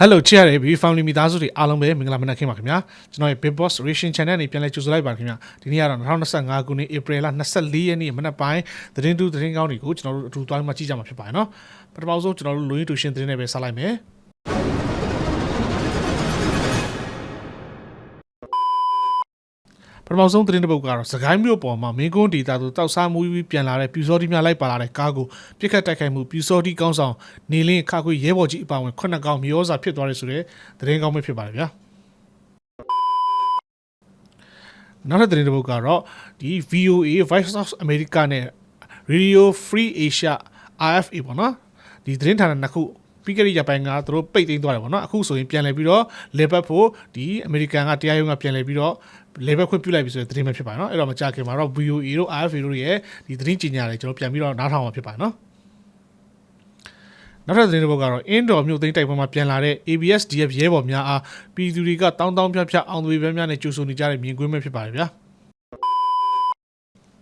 Hello ချစ်ရတဲ့ Beauty Family မိသားစုတွေအားလုံးပဲမင်္ဂလာမနက်ခင်းပါခင်ဗျာကျွန်တော်ရဲ့ Big Boss Ration Channel နေပြန်လဲကြိုဆိုလိုက်ပါခင်ဗျာဒီနေ့ကတော့2025ခုနှစ် April လ24ရက်နေ့မနက်ပိုင်းသတင်းတူသတင်းကောင်းတွေကိုကျွန်တော်တို့အထူးသွားမှကြည့်ကြမှာဖြစ်ပါတယ်နော်ပထမဆုံးကျွန်တော်တို့လူရင်းတူရှင်သတင်းတွေပဲဆက်လိုက်မယ် ပထမဆုံးသတင်းတစ်ပုဒ်ကတော့စကိုင်းမြို့ပေါ်မှာမင်းကွန်းဒေတာသူတောက်စားမှုပြီးပြန်လာတဲ့ပြူစောတိများလိုက်ပါလာတဲ့ကားကိုပြစ်ခတ်တိုက်ခိုက်မှုပြူစောတိကောင်းဆောင်နေလင်းခါခွေရဲဘော်ကြီးအပါအဝင်ခုနှစ်ကောင်မျိုးစာဖြစ်သွားတယ်ဆိုတဲ့သတင်းကောင်းပဲဖြစ်ပါတယ်ဗျာနောက်ထပ်သတင်းတစ်ပုဒ်ကတော့ဒီ VOA Voice of America နဲ့ Radio Free Asia RFA ပေါ့နော်ဒီသတင်းဌာနနှစ်ခု ပြီးခဲ့တဲ့ရက်ပိုင်းကသူတို့ပိတ်သိမ်းသွားတယ်ပေါ့နော်အခုဆိုရင်ပြန်လည်ပြီးတော့လေဘတ်ဖို့ဒီ American ကတရားရုံးကပြန်လည်ပြီးတော့လေဘတ်ခွင့်ပြုလိုက်ပြီဆိုတဲ့သတင်းပဲဖြစ်ပါတယ်နော်အဲ့တော့မကြခင်မှာတော့ VOA တို့ RFA တို့ရဲ့ဒီသတင်းကြေညာတွေကျွန်တော်ပြန်ပြီးတော့နားထောင်မှာဖြစ်ပါတယ်နော်နောက်ထပ်သတင်းတစ်ပုဒ်ကတော့အင်းတော်မြို့သိမ်းတိုက်ပွဲမှာပြန်လာတဲ့ ABSDF ရဲဘော်များအားပြည်သူတွေကတောင်းတောင်းဖြတ်ဖြတ်အောင်သွေးပြများနဲ့ကြိုဆိုနေကြတဲ့မြင်ကွင်းပဲဖြစ်ပါတယ်ဗျာ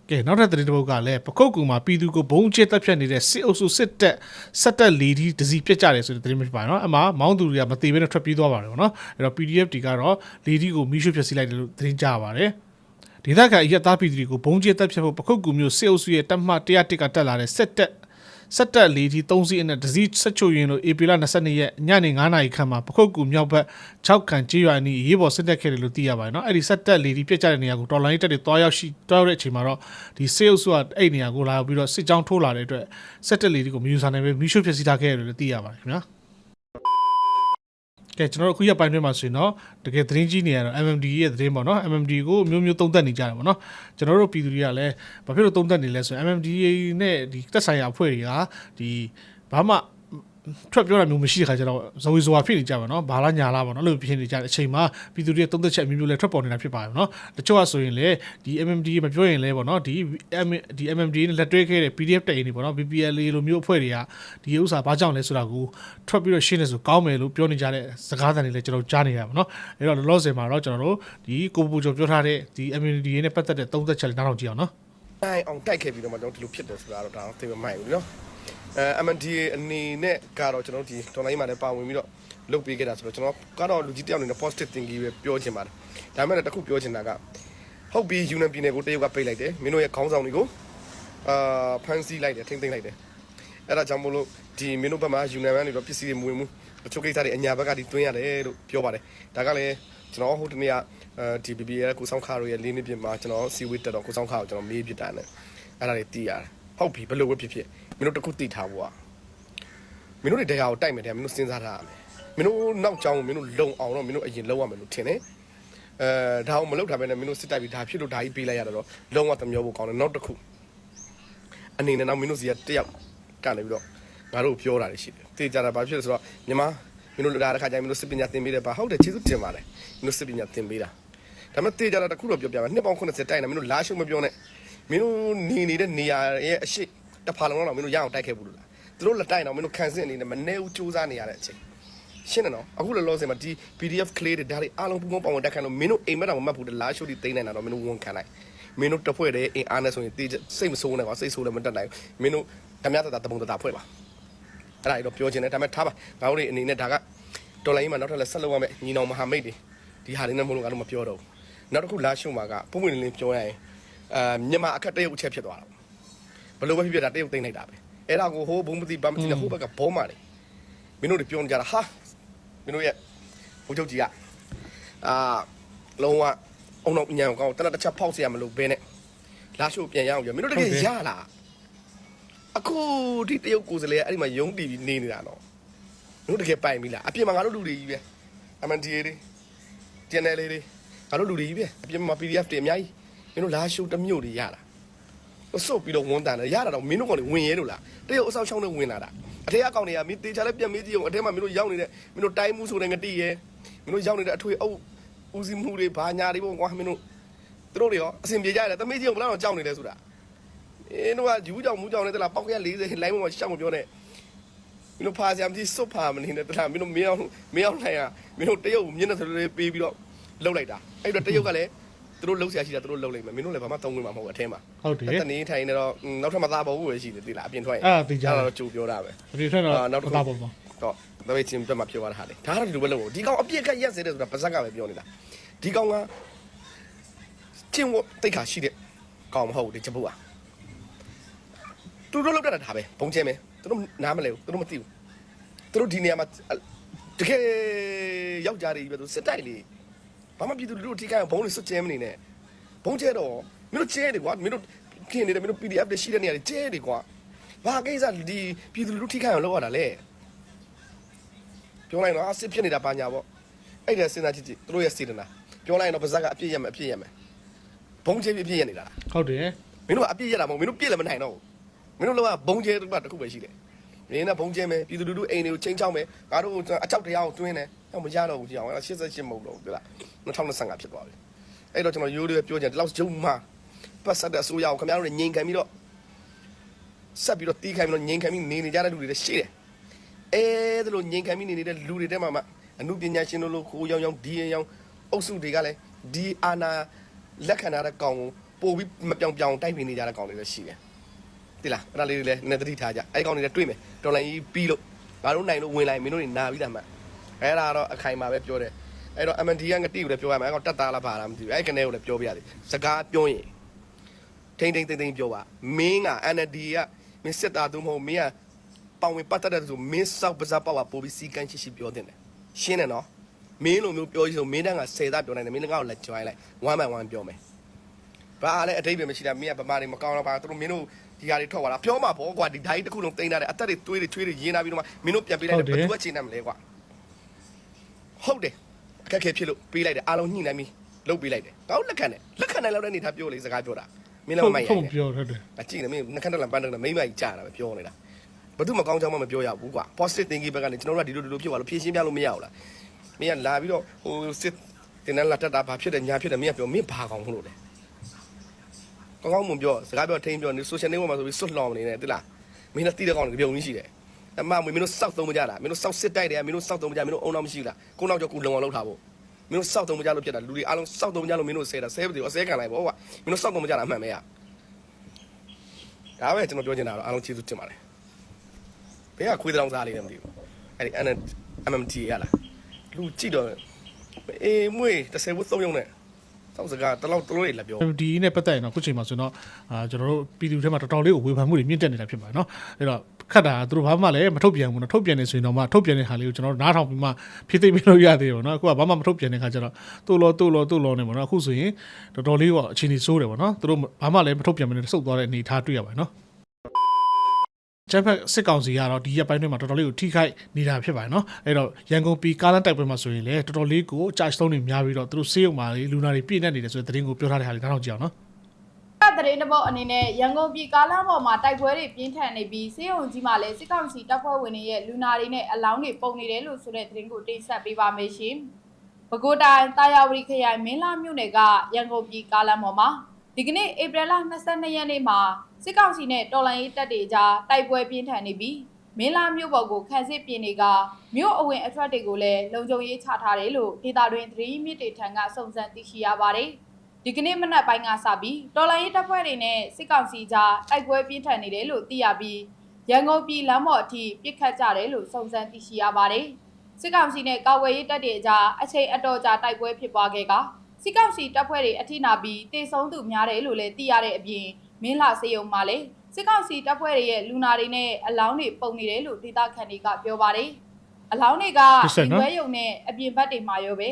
ကဲနောက်ထပ်သတင်းတစ်ပုဒ်ကလည်းပခုတ်ကူမှာပြည်သူကိုဘုံကျစ်တက်ဖြတ်နေတဲ့စစ်အုပ်စုစစ်တပ်စက်တက်လီဒီဒစီပြစ်ကြတယ်ဆိုတဲ့သတင်းပဲဖြစ်ပါတယ်နော်အမှမောင်းသူတွေကမသေးဘဲနဲ့ထွက်ပြေးသွားပါတယ်ပေါ့နော်အဲ့တော့ PDF တီကတော့လီဒီကိုမီးရှို့ဖျက်ဆီးလိုက်တယ်လို့သတင်းကြပါတယ်ဒေသခံအရက်သားပြည်သူတွေကိုဘုံကျစ်တက်ဖြတ်ဖို့ပခုတ်ကူမျိုးစစ်အုပ်စုရဲ့တပ်မှ101ကတက်လာတဲ့စစ်တပ် စက်တက်လေးဒီ3စီးအနဲ့ဒစီဆက်ချိုရင်လို့ဧပြီလ22ရက်ညနေ9နာရီခန့်မှာပခုတ်ကူမြောက်ဘက်6ကန်ကြေးရွာအနီးရေးပေါ်စစ်တက်ခဲ့တယ်လို့သိရပါတယ်เนาะအဲ့ဒီစက်တက်လေးဒီပြစ်ကြတဲ့နေရာကိုတော်လိုင်းတက်တွေတွားရောက်ရှိတွားရောက်တဲ့အချိန်မှာတော့ဒီစေအုပ်စုကအဲ့ဒီနေရာကိုလာပြီးတော့စစ်ကြောင်းထိုးလာတဲ့အတွက်စက်တက်လေးဒီကိုမြူဆာနေပဲမီးရှို့ဖြစ်စီထားခဲ့တယ်လို့သိရပါတယ်ခင်ဗျာ ကဲကျွန်တော်တို့အခုရက်ပိုင်းတွင်းမှာဆိုရင်တော့တကယ်သတင်းကြီးနေရတော့ MMD ရဲ့သတင်းပေါ့နော် MMD ကိုမျိုးမျိုးသုံးသပ်နေကြတယ်ပေါ့နော်ကျွန်တော်တို့ပြည်သူတွေကလည်းဘာဖြစ်လို့သုံးသပ်နေလဲဆိုရင် MMD နဲ့ဒီတက်ဆိုင်ရာအဖွဲ့တွေကဒီဘာမှ ထွက်ပြောတာမျိုးမရှိတဲ့ခါကျတော့ဇဝေဇဝါဖြစ်နေကြပါတော့ဘာလားညာလားပေါ့နော်လို့ဖြစ်နေကြတဲ့အချိန်မှာပြည်သူတွေသုံးသက်ချက်အမျိုးမျိုးလည်းထွက်ပေါ်နေတာဖြစ်ပါတယ်နော်တချို့ကဆိုရင်လေဒီ MMD မပြောရင်လည်းပေါ့နော်ဒီ M- ဒီ MMD နဲ့လက်တွဲခဲ့တဲ့ PDF တိုင်နေပေါ့နော် BPL လိုမျိုးအဖွဲ့တွေကဒီဥစ္စာဘာကြောင့်လဲဆိုတာကိုထွက်ပြီးတော့ရှင်းနေဆိုကောင်းမယ်လို့ပြောနေကြတဲ့စကားသံတွေလည်းကျွန်တော်ကြားနေရပါတော့အဲ့တော့လောလောဆယ်မှာတော့ကျွန်တော်တို့ဒီကိုပူကျော်ပြောထားတဲ့ဒီ MMD နဲ့ပတ်သက်တဲ့သုံးသက်ချက်လေးနားထောင်ကြည့်အောင်နော်နိုင်အောင်တိုက်ခဲ့ပြီးတော့မှကျွန်တော်ဒီလိုဖြစ်တယ်ဆိုတာတော့ဒါတော့သိမမှိုက်ဘူးနော် အဲ MNDA အနေနဲ့ကတော့ကျွန်တော်ဒီတော်လိုင်းမှာလည်းပါဝင်ပြီးတော့လုပ်ပေးခဲ့တာဆိုတော့ကျွန်တော်ကတော့လူကြီးတယောက်အနေနဲ့ positive thinking ပဲပြောချင်ပါတယ်ဒါပေမဲ့လည်းတစ်ခုပြောချင်တာကဟုတ်ပြီ union ပြည်နယ်ကိုတရုတ်ကပိတ်လိုက်တယ်မင်းတို့ရဲ့ခေါင်းဆောင်တွေကိုအာဖန်ဆီးလိုက်တယ်ထိမ့်သိမ့်လိုက်တယ်အဲ့ဒါကြောင့်မို့လို့ဒီမင်းတို့ဘက်မှာ union ကနေတော့ပစ္စည်းတွေမဝင်ဘူးတချို့ကိစ္စတွေအညာဘက်ကဒီတွင်းရတယ်လို့ပြောပါတယ်ဒါကလည်းကျွန်တော်ဟိုတနေ့ကအဲဒီ BBL ကိုစောင်းခါတို့ရဲ့လေးနှစ်ပြည့်မှာကျွန်တော်စီဝေးတက်တော့ကိုစောင်းခါကိုကျွန်တော်မေးပြတာနဲ့အဲ့ဒါတွေသိရတယ်ဟုတ်ပြီဘယ်လိုပဲဖြစ်ဖြစ် မင်းတို့တစ်ခုသိထားဖို့อ่ะမင်းတို့တွေတရားကိုတိုက်မယ်တဲ့မင်းတို့စဉ်းစားထားရမယ်မင်းတို့နောက်ကြောင်းကိုမင်းတို့လုံအောင်တော့မင်းတို့အရင်လုံရမယ်လို့ထင်တယ်အဲဒါအောင်မလုပ်တာပဲနဲ့မင်းတို့စစ်တိုက်ပြီးဒါဖြစ်လို့ဒါကြီးပေးလိုက်ရတော့လုံဝသမမျောဖို့ကောင်းတယ်နောက်တစ်ခုအနေနဲ့တော့မင်းတို့စီကတယောက်ကနေပြီးတော့ငါတို့ပြောတာတွေရှိတယ်တေးကြတာဘာဖြစ်လဲဆိုတော့မြန်မာမင်းတို့လာတဲ့ခါကျရင်မင်းတို့စစ်ပညာသင်ပေးတယ်ပါဟုတ်တယ်ကျေးဇူးတင်ပါတယ်မင်းတို့စစ်ပညာသင်ပေးတာဒါပေမဲ့တေးကြတာတစ်ခုတော့ပြောပြမယ်နှစ်ပေါင်း80တိုက်နေမင်းတို့လာရှုံမပြောနဲ့မင်းတို့နေနေတဲ့နေရာရဲ့အရှိတ စ်ဖာလုံးတော့မင်းတို့ရအောင်တိုက်ခဲ့ဘူးလို့လားသူတို့လက်တိုက်တော့မင်းတို့ခံစစ်အနေနဲ့မနေဦးစူးစမ်းနေရတဲ့အချိန်ရှင်းတယ်နော်အခုလောလောဆယ်မှာဒီ PDF clay တွေဒါတွေအားလုံးပူပေါင်းပေါင်းတက်ခံလို့မင်းတို့အိမ်မက်တော်မမှတ်ဘူးလာရှုပ်ဒီသိမ်းနိုင်တာတော့မင်းတို့ဝန်ခံလိုက်မင်းတို့တစ်ဖွဲ့တည်းအင်အားနဲ့ဆိုရင်တေးစိတ်မဆိုးနဲ့ကွာစိတ်ဆိုးလည်းမတက်နိုင်ဘူးမင်းတို့ဓမြတတာတပုံတတာဖွဲ့ပါအဲ့ဒါကြီးတော့ပြောချင်တယ်ဒါပေမဲ့ထားပါငါတို့တွေအနေနဲ့ဒါကတော်လိုင်းမှာနောက်ထပ်လည်းဆက်လုပ်ရမယ်ညီနောင်မဟာမိတ်တွေဒီဟာလေးနဲ့မလို့ငါတို့မပြောတော့ဘူးနောက်တစ်ခုလာရှုံမှာကပုံပွင့်လင်းလင်းပြောရရင်အာမြန်မာအခက်တရုတ်အချက်ဖြစ်သွားတာ ဘယ်လိုပဲဖြစ်ဖြစ်ဒါတရုတ်သိမ့်လိုက်တာပဲအဲ့ဒါကိုဟိုဘုံမသိဘာမသိနဲ့ဟိုဘက်ကဘောမာတယ်မင်းတို့တွေပြောနေကြတာဟာမင်းတို့ရဲ့ဘုချုပ်ကြီးကအာလုံးဝအုံနောက်ညံကောင်းတနက်တစ်ချက်ဖောက်เสียမလို့ဘဲနဲ့လာရှုပ်ပြန်ရအောင်ပြမင်းတို့တကယ်ရလား အခုဒီတရုတ်ကိုယ်စားလှယ်ကအဲ့ဒီမှာယုံတည်ပြီးနေနေတာနော်တို့တကယ်ပိုင်ပြီလားအပြင်မှာငါတို့လူတွေကြီးပဲ MNDA တွေ channel လေးတွေငါတို့လူတွေကြီးပဲအပြင်မှာ PDF တွေအများကြီးမင်းတို့လာရှိုးတစ်မျိုးတွေရတာ ဆုတ်ပြီးတော့ဝန်တန်တယ်ရတာတော့မင်းတို့ကောင်တွေဝင်ရဲလို့လားတရုတ်အဆောက်ချောင်းနဲ့ဝင်လာတာအထက်ကကောင်တွေကမင်းတေချာလည်းပြန်မေးကြည့်အောင်အထက်မှာမင်းတို့ရောက်နေတဲ့မင်းတို့တိုင်းမှုဆိုတဲ့ငတိရဲမင်းတို့ရောက်နေတဲ့အထွေအုပ်ဦးစီးမှုတွေဘာညာတွေပေါ့ကွာမင်းတို့သူတို့တွေရောအဆင်ပြေကြရတယ်တမေးကြီးအောင်ဘယ်လောက်တော့ကြောက်နေလဲဆိုတာအင်းတို့ကယူကြောင်မူကြောင်နဲ့တလားပေါက်ကရ40လိုင်းပေါ်မှာရှောက်မပြောနဲ့မင်းတို့ဖာစရာမကြီးစွတ်ဖာမနေနဲ့တလားမင်းတို့မင်းအောင်မင်းအောင်နိုင်ရမင်းတို့တရုတ်မျက်နှာဆိုလေးပေးပြီးတော့လှုပ်လိုက်တာအဲ့တော့တရုတ်ကလည်းသူ တို့လှုပ်ရှားရှိတာသူတို့လှုပ်လိုက်မယ်မင်းတို့လည်းဘာမှသုံးဝင်မှာမဟုတ်ဘူးအထဲမှာဟုတ်တယ်တနေ့ထိုင်နေတော့နောက်ထပ်မသားပေါ်ဘူးပဲရှိတယ်ဒီလားအပြင်ထွက်ရင်အဲ့ဒါသိကြတယ်အဲ့ဒါတော့ကြိုပြောတာပဲဒီထက်တော့အာနောက်တစ်ခုသားပုံပါတော့တပည့်ချင်းပြတ်မှာဖြစ်သွားတာဟာလေဒါကတော့ဒီလိုပဲလုပ်ဒီကောင်အပြစ်ခတ်ရက်စေတယ်ဆိုတာပါဇက်ကပဲပြောနေတာဒီကောင်ကချင်းဝတိတ်ခါရှိတဲ့ကောင်မဟုတ်ဘူးဒီချက်ပုတ်อ่ะသူတို့လောက်တာဒါပဲဘုံကျဲမယ်သူတို့နားမလဲဘူးသူတို့မသိဘူးသူတို့ဒီနေရာမှာတကယ်ယောက်ျားတွေပဲသူစစ်တိုက်လေ ဘာမှပြည်သူလူထုထိခိုက်ဘုံတွေစွတ်ကျဲမနေနဲ့ဘုံကျဲတော့မင်းတို့ကျဲတယ်ကွာမင်းတို့ခင်းနေတယ်မင်းတို့ PDF တွေရှိတဲ့နေရာတွေကျဲတယ်ကွာဘာကိစ္စဒီပြည်သူလူထုထိခိုက်အောင်လုပ်ရတာလဲပြောလိုက်တော့အစစ်ဖြစ်နေတာပါညာပေါ့အဲ့ဒါစဉ်းစားကြည့်ကြည့်သူတို့ရဲ့စေတနာပြောလိုက်ရင်တော့ပါဇက်ကအပြည့်ရမယ်အပြည့်ရမယ်ဘုံကျဲပြည့်ပြည့်ရနေတာလားဟုတ်တယ်မင်းတို့ကအပြည့်ရတာမဟုတ်မင်းတို့ပြည့်လည်းမနိုင်တော့ဘူးမင်းတို့လောကဘုံကျဲတစ်ပတ်တစ်ခုပဲရှိတယ်မင်းကဘုံကျဲမယ်ပြည်သူလူထုအိမ်တွေကိုချင်းချောင်းမယ်ငါတို့အချောက်တရားကိုတွင်းတယ် တော့မရတော့ဘူးကြည့်အောင်88မဟုတ်တော့ဘူးလား2025ဖြစ်သွားပြီအဲ့တော့ကျွန်တော်ရိုးရိုးပြောချင်တယ်ဒီလောက်ဂျုံမှာပတ်ဆက်တဲ့အစိုးရကိုခင်ဗျားတို့ငြိမ်ခံပြီးတော့ဆက်ပြီးတော့တီးခံပြီးတော့ငြိမ်ခံပြီးနေနေကြတဲ့လူတွေလည်းရှိတယ်အဲဒါလိုငြိမ်ခံမိနေနေတဲ့လူတွေတဲမှာမှအမှုပညာရှင်တို့လိုခိုးရောင်ရောင်ဒီရင်ရောင်အုပ်စုတွေကလည်းဒီအာနာလက်ခံထားတဲ့ကောင်ကိုပို့ပြီးမပြောင်ပြောင်တိုက်ပြီးနေကြတဲ့ကောင်တွေလည်းရှိတယ်တိလားအဲ့ဒါလေးတွေလည်းနည်းသတိထားကြအဲ့ဒီကောင်တွေလည်းတွေ့မယ်တော်လိုင်းကြီးပြီးလို့ငါတို့နိုင်လို့ဝင်လိုက်မင်းတို့တွေနာပြီးသားမှ အဲ့ဒါတော့အခိုင်အမာပဲပြောတယ်အဲ့တော့ MND ကငတိကိုလည်းပြောရမယ်အဲ့ကောင်တက်သားလားပါလားမသိဘူးအဲ့ကနေကိုလည်းပြောပြရတယ်စကားပြောရင်ထိမ့်ထိမ့်သိမ့်သိမ့်ပြောပါမင်းက NLD ကမင်းစစ်သားသူမဟုတ်မင်းကပောင်ဝင်ပတ်သက်တဲ့ဆိုမင်းစောက်ပါးစားပေါ့ပါပို့ပြီးစီကန်းရှိရှိပြောတင်တယ်ရှင်းတယ်နော်မင်းလိုမျိုးပြောကြီးဆိုမင်းတန်းက10သားပြောနိုင်တယ်မင်းလည်းငါ့ကိုလက်ကျွိုင်းလိုက်1 by 1ပြောမယ်ဘာလဲအတိတ်ပဲမရှိတာမင်းကဗမာတွေမကောင်းတော့ပါသူတို့မင်းတို့ဒီဟာတွေထွက်သွားတာပြောမှာပေါ့ကွာဒီဓာတ်တစ်ခုလုံးတင်ထားတယ်အသက်တွေသွေးတွေချွေးတွေရင်းလာပြီးတော့မှမင်းတို့ပြန်ပေးလိုက်တယ်ဘယ်သူကချိန်နေမလဲကွာ ဟုတ်တယ်အခက်ခဲဖြစ်လို့ပေးလိုက်တယ်အားလုံးညှိနှိုင်းပြီးလုပ်ပေးလိုက်တယ်ငါတို့လက်ခံတယ်လက်ခံနိုင်လောက်တဲ့အနေထားပြောလေစကားပြောတာမင်းလည်းမမိုက်ရဟုတ်နဲ့ပြောဟုတ်တယ်အကြည့်နေမင်းနှခမ်းတက်လန်ပန်းတက်လန်မိမ့်မကြီးကြာတာပဲပြောနေတာဘာသူမကောင်းကြောင်းမှမပြောရဘူးကွာ positive thinking ဘက်ကနေကျွန်တော်တို့ကဒီလိုဒီလိုဖြစ်သွားလို့ဖြည့်ရှင်းပြလို့မရဘူးလားမင်းကလာပြီးတော့ဟိုစစ်တင်တဲ့လာတက်တာဘာဖြစ်တယ်ညာဖြစ်တယ်မင်းကပြောမင်းဘာကောင်းလို့လဲကောင်းကောင်းမပြောစကားပြောထိန်ပြောနေ social network မှာဆိုပြီးစွတ်လောင်နေတယ်တိလားမင်းလည်းတီးတဲ့ကောင်တွေပြုံကြီးရှိတယ် အမမင်းတို့စောက်သုံးမကြတာမင်းတို့စောက်စစ်တိုက်တယ်မင်းတို့စောက်သုံးမကြမင်းတို့အုံနောက်မရှိဘူးလားကိုနောက်ကျော်ကိုလုံအောင်လုပ်ထားဖို့မင်းတို့စောက်သုံးမကြလို့ဖြစ်တာလူတွေအားလုံးစောက်သုံးမကြလို့မင်းတို့ဆဲတာဆဲပါသေးအဆဲခံလိုက်ပေါ့ကွာမင်းတို့စောက်သုံးမကြတာအမှန်ပဲရ ဒါပဲကျွန်တော်ပြောချင်တာတော့အားလုံးကျေးဇူးတင်ပါတယ်ဘယ်ကခွေးတောင်စားလေးလဲမသိဘူးအဲ့ဒီ MMT ရလားလူကြည့်တော့အေးမွေး30ဝတ်သုံးရုံနဲ့စောက်စကားတလောက်တလို့လေးလာပြော ဒီနဲ့ပတ်သက်ရင်တော့ခုချိန်မှာဆိုတော့အာကျွန်တော်တို့ပြည်သူထဲမှာတော်တော်လေးကိုဝေဖန်မှုတွေမြင့်တက်နေတာဖြစ်ပါတယ်เนาะအဲ့တော့ ခတ်တာသူတို့ဘာမှလည်းမထုတ်ပြန်ဘူးနော်ထုတ်ပြန်နေဆိုရင်တော့မှထုတ်ပြန်တဲ့ဟာလေးကိုကျွန်တော်တို့နားထောင်ပြီးမှဖြည့်သိမ့်ပေးလို့ရသေးတယ်ပေါ့နော်အခုကဘာမှမထုတ်ပြန်တဲ့ခါကျတော့သူ့လောသူ့လောသူ့လောနေပေါ့နော်အခုဆိုရင်တော်တော်လေးတော့အချိန်ကြီးဆိုးတယ်ပေါ့နော်သူတို့ဘာမှလည်းမထုတ်ပြန်မနေဆုတ်သွားတဲ့အနေအထားတွေ့ရပါတယ်နော်ကျန်းဖက်စစ်ကောင်စီကတော့ဒီရက်ပိုင်းတွင်းမှာတော်တော်လေးကိုထိခိုက်နေတာဖြစ်ပါတယ်နော်အဲ့တော့ရန်ကုန်ပြည်ကားလမ်းတိုက်ပွဲမှာဆိုရင်လည်းတော်တော်လေးကိုအကြိုက်ဆုံးတွေများပြီးတော့သူတို့ဆေးရုံမှာလူနာတွေပြည့်နေနေတယ်ဆိုတဲ့သတင်းကိုပြောထားတဲ့ဟာလေးနောက်ကြည့်အောင်နော် သတင်းတစ်ပုတ်အနေနဲ့ရန်ကုန်ပြည်ကားလမ်းပေါ်မှာတိုက်ပွဲတွေပြင်းထန်နေပြီးစေယုံကြီးမှာလည်းစစ်ကောင်စီတပ်ဖွဲ့ဝင်တွေရဲ့လူနာတွေနဲ့အလောင်းတွေပုံနေတယ်လို့ဆိုတဲ့သတင်းကိုတင်ဆက်ပေးပါမယ်ရှင်။ပဲခူးတိုင်းတာယာဝတီခရိုင်မင်းလာမြို့နယ်ကရန်ကုန်ပြည်ကားလမ်းပေါ်မှာဒီကနေ့ဧပြီလ22ရက်နေ့မှာစစ်ကောင်စီနဲ့တော်လိုင်းရေးတပ်တွေကြားတိုက်ပွဲပြင်းထန်နေပြီးမင်းလာမြို့ပေါ်ကိုခန့်စစ်ပြင်တွေကမြို့အဝင်အထွက်တွေကိုလည်းလုံခြုံရေးချထားတယ်လို့ဒေတာတွင်သတင်းမြစ်တွေထံကစုံစမ်းသိရှိရပါတယ်။ ဒီကနေ့မနက်ပိုင်းကစပြီးတော်လိုင်းရေးတပ်ဖွဲ့တွေနဲ့စစ်ကောင်စီကြားတိုက်ပွဲပြင်းထန်နေတယ်လို့သိရပြီးရန်ကုန်ပြည်လမ်းပေါ်အထိပြစ်ခတ်ကြတယ်လို့စုံစမ်းသိရှိရပါတယ်။စစ်ကောင်စီနဲ့ကာဝယ်ရေးတပ်တွေကြားအချိန်အတော်ကြာတိုက်ပွဲဖြစ်ပွားခဲ့ကစစ်ကောင်စီတပ်ဖွဲ့တွေအထိနာပြီးတေဆုံးသူများတယ်လို့လည်းသိရတဲ့အပြင်မင်းလာစေယုံမှာလည်းစစ်ကောင်စီတပ်ဖွဲ့တွေရဲ့လူနာတွေနဲ့အလောင်းတွေပုံနေတယ်လို့ဒေသခံတွေကပြောပါတယ်။အလောင်းတွေကဖြစ်စက်ဒီနော်ဝဲယုံနဲ့အပြင်ဘက်တွေမှာရောပဲ